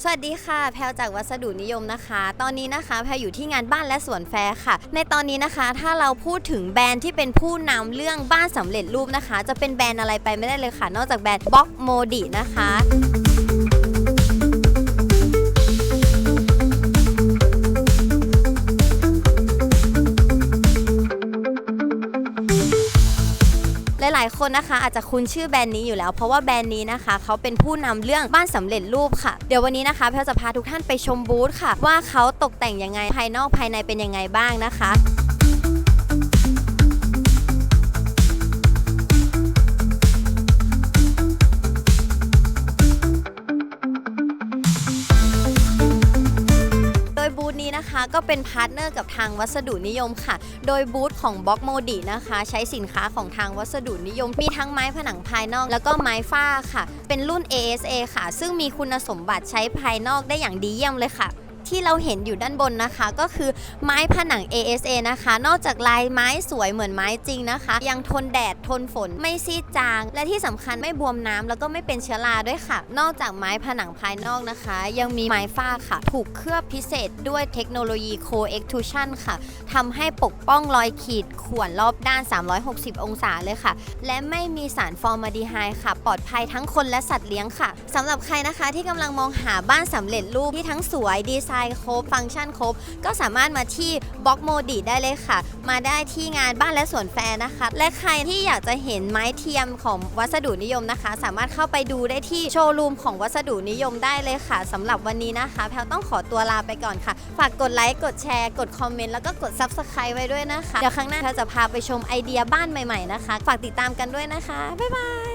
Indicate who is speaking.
Speaker 1: สวัสดีค่ะ แพลวจากวัสดุนิยมนะคะ ตอนนี้นะคะแพลวอยู่ที่งานบ้านและสวนแฟร์ค่ะ ในตอนนี้นะคะถ้าเราพูดถึงแบรนด์ที่เป็นผู้นำเรื่องบ้านสำเร็จรูปนะคะ จะเป็นแบรนด์อะไรไปไม่ได้เลยค่ะ นอกจากแบรนด์บ็อกโมดินะคะ หลายๆ คนนะคะอาจจะคุ้นชื่อแบรนด์นี้อยู่แล้ว เพราะว่าแบรนด์นี้นะคะเขาเป็นผู้นำเรื่องบ้านสำเร็จรูปค่ะ เดี๋ยววันนี้นะคะแพลจะพาทุกท่านไปชมบูธค่ะ ว่าเขาตกแต่งยังไงภายนอกภายในเป็นยังไงบ้างนะคะ นี้นะคะ ก็เป็นพาร์ทเนอร์กับทางวัสดุนิยมค่ะ โดยบูธของบล็อกโมดีนะคะ ใช้สินค้าของทางวัสดุนิยม มีทั้งไม้ผนังภายนอก แล้วก็ไม้ฝ้าค่ะ เป็นรุ่น ASA ค่ะ ซึ่งมีคุณสมบัติใช้ภายนอกได้อย่างดีเยี่ยมเลยค่ะ ที่เราเห็นอยู่ด้านบนนะคะ ก็คือไม้ผนัง ASA นะคะ นอกจากลายไม้สวยเหมือนไม้จริงนะคะ ยังทนแดดทนฝนไม่ซีดจาง และที่สำคัญไม่บวมน้ำแล้วก็ไม่เป็นเชื้อราด้วยค่ะ นอกจากไม้ผนังภายนอกนะคะ ยังมีไม้ฝ้าค่ะ ถูกเคลือบพิเศษด้วยเทคโนโลยี Co-extrusion ค่ะทำให้ปกป้องรอยขีดข่วนรอบด้าน 360 องศาเลยค่ะ และไม่มีสารฟอร์มาดีไฮค่ะ ปลอดภัยทั้งคนและสัตว์เลี้ยงค่ะสำหรับใครนะคะที่กำลังมองหาบ้านสำเร็จรูปที่ทั้งสวยดีไซน์ครบ ฟังก์ชันครบ ก็สามารถมาที่บล็อกโมดิได้เลยค่ะ มาได้ที่งานบ้านและสวนแฟร์นะคะ และใครที่อยากจะเห็นไม้เทียมของวัสดุนิยมนะคะ สามารถเข้าไปดูได้ที่โชว์รูมของวัสดุนิยมได้เลยค่ะสำหรับวันนี้นะคะ แพลต้องขอตัวลาไปก่อนค่ะ ฝากกดไลค์กดแชร์ กดคอมเมนต์แล้วก็กด Subscribe ไว้ด้วยนะคะ เดี๋ยวครั้งหน้าแพลจะพาไปชมไอเดียบ้านใหม่ๆนะคะ ฝากติดตามกันด้วยนะคะ บ๊ายบาย